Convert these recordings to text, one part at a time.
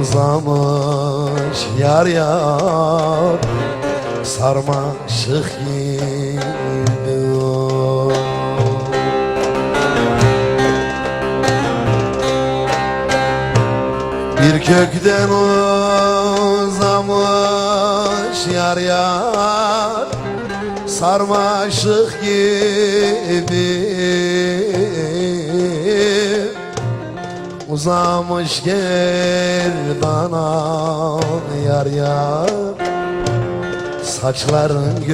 uzamış yar yar Sarmaşık gibi Bir kökten uzamış yar yar Sarmaşık gibi Uzamış gerdanan yar yar. Saçların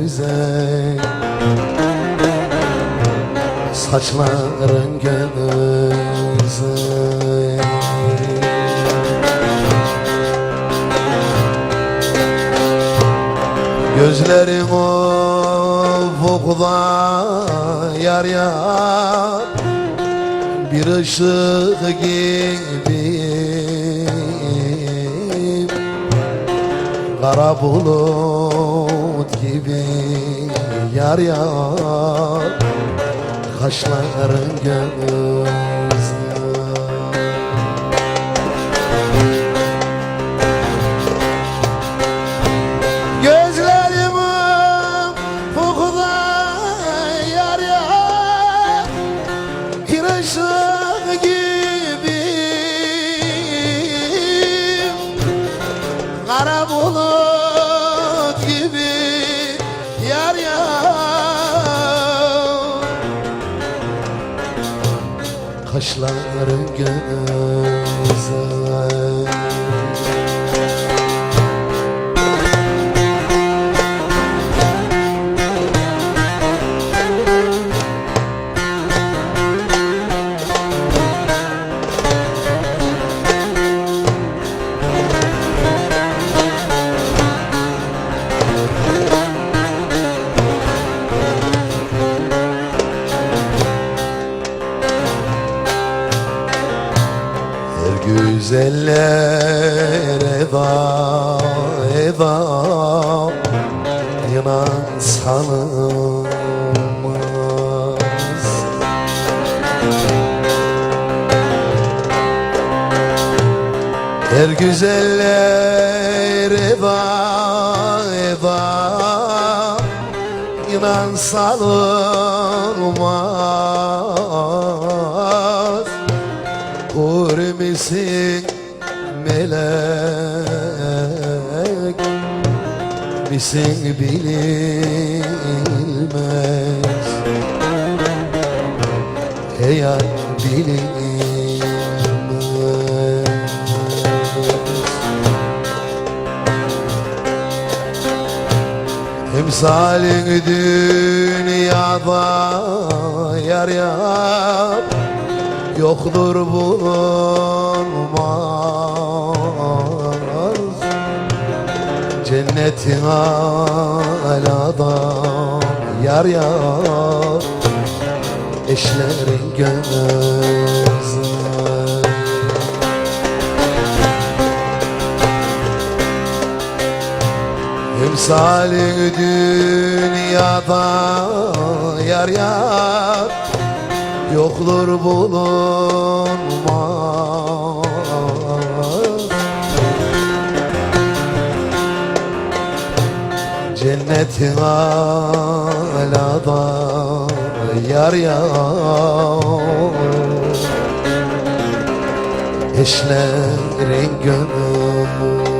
güzel Saçların güzel Gözlerim ufukda yar yar Bir ışık gibi. Kara bulut gibi yar yar Kaşların gözler Bir ışık gibi. Kara bulut gibi yar yar. Kaşların güzel güzeller eda eda Yanan sanılmaz Her güzeller eda eda İnan sanılmaz Kurmisin melek. Misin bilinmez. Eğer bilinmez. Emsalin dünyada yar yar Yoktur bulunmaz Cennetin alada yar yar Eşlerin gözler. Emsalin dünyada yar yar Yoktur bulunmaz. Cennetin alada yar yar. Eşlerin gönlü